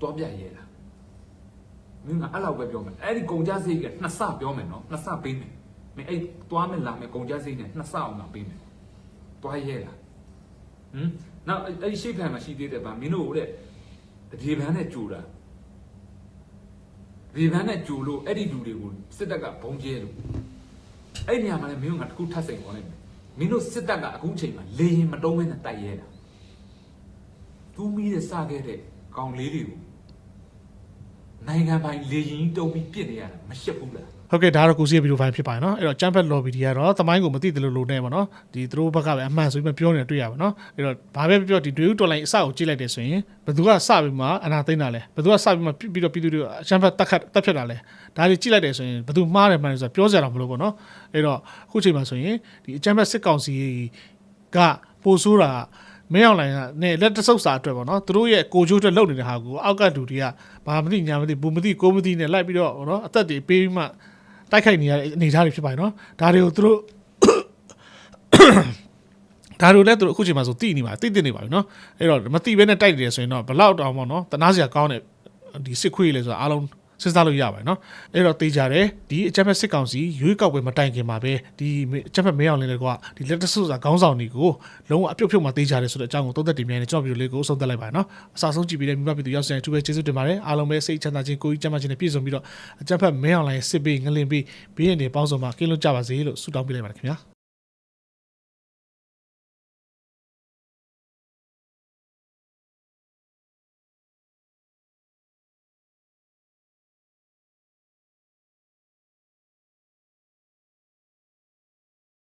တွားပြရဲတာ မင်းကအဲ့လောက်ပဲပြောမယ်အဲ့ဒီကုံကြစိတ်ကနှစ်ဆပြောမယ်နော်နှစ်ဆပေးမယ်မင်းအဲ့တွားမယ်လာမယ်ကုံကြစိတ်နဲ့နှစ်ဆအောင်ငါပေးမယ်တွားရဲလားဟမ်နောက်အဲ့အဲ့ဒီရှေ့ခံမှာရှိသေးတယ်ဗာမင်းတို့တဲ့ဒီဘန်းနဲ့ကြိုတာဒီဘန်းနဲ့ကြိုလို့အဲ့ဒီလူတွေကိုစစ်တပ်ကဘုံကျဲလို့အဲ့ဒီနေရာမှာလည်းမင်းတို့ကတခုထပ်စိန်ခေါ်လိုက်မယ်မင်းတို့စစ်တပ်ကအခုချိန်မှာလေရင်မတုံးမဲနဲ့တိုက်ရဲတာသူမီးတဲ့စခဲ့တဲ့ကောင်လေးတွေကို နိုင်ငံပိုင်လေရင်တုံးပြီးပြစ်နေရတာမရှက်ဘူးလားဟုတ်ကဲ့ဒါကတော့ကိုစီရဲ့ဗီဒီယိုဖိုင်ဖြစ်ပါတယ်နော်အဲ့တော့ Champion Lobby တွေကတော့သမိုင်းကိုမသိတယ်လို့လို့နေပါနော်ဒီသူတို့ဘက်ကပဲအမှန်ဆိုပြီးပြောနေတာတွေ့ရပါနော်အဲ့တော့ဘာပဲပြောဒီတွေးတော်လိုင်းအစကိုကြည့်လိုက်တယ်ဆိုရင်ဘယ်သူကစပြီးမှအနာသိမ့်တာလဲဘယ်သူကစပြီးမှပြီးတော့ပြည်သူတွေ Champion တက်ခတ်တက်ဖြတ်တာလဲဒါတွေကြည့်လိုက်တယ်ဆိုရင်ဘယ်သူမှားတယ်မှန်တယ်ဆိုတာပြောစရာတော့မလိုပေါ့နော်အဲ့တော့အခုချိန်မှာဆိုရင်ဒီ Champion စစ်ကောင်စီကပို့ဆိုးတာ မင်းအောင်လိုင်းကနဲ့လက်တဆုပ်စာအတွက်ပေါ့နော်သူတို့ရဲ့ကိုချိုးအတွက်လုပ်နေတဲ့ဟာကိုအောက်ကတူတွေကဘာမသိညာမသိဘူးမသိကိုမသိနဲ့လိုက်ပြီးတော့နော်အသက်တွေပေးပြီးမှတိုက်ခိုက်နေရတဲ့အနေအထားတွေဖြစ်ပါတယ်နော်ဒါတွေကိုသူတို့ဒါတို့လည်းသူတို့အခုချိန်မှာဆိုတိနေပါတိတိနေပါပြီနော်အဲ့တော့မတိဘဲနဲ့တိုက်နေတယ်ဆိုရင်တော့ဘလောက်တောင်ပေါ့နော်တနာစရာကောင်းတဲ့ဒီစစ်ခွေးလေဆိုတာအားလုံး စဉ်းစားလို့ရပါတယ်နော်အဲ့တော့တေးကြတယ်ဒီအချက်ဖက်စစ်ကောင်စီရွေးကောက်ပွဲမတိုင်ခင်မှာပဲဒီအချက်ဖက်မင်းအောင်လင်းလည်းကဒီလက်တဆုစာခေါင်းဆောင်တွေကိုလုံးဝအပြုတ်ဖြုတ်မှတေးကြတယ်ဆိုတဲ့အကြောင်းကိုသုံးသက်တင်ပြနေကျွန်တော်ဗီဒီယိုလေးကိုဆုံးသက်လိုက်ပါတယ်နော်အစားဆုံးကြည့်ပြီးတဲ့မိဘပြည်သူရောက်စတဲ့သူပဲကျေးဇူးတင်ပါတယ်အားလုံးပဲစိတ်ချမ်းသာခြင်းကိုယ်ကြီးကျန်းမာခြင်းနဲ့ပြည့်စုံပြီးတော့အချက်ဖက်မင်းအောင်လိုင်းစစ်ပေးငလင်ပေးဘေးရန်တွေပေါင်းစုံမှာကင်းလွတ်ကြပါစေလို့ဆုတောင်းပေးလိုက်ပါတယ်ခင်ဗျာ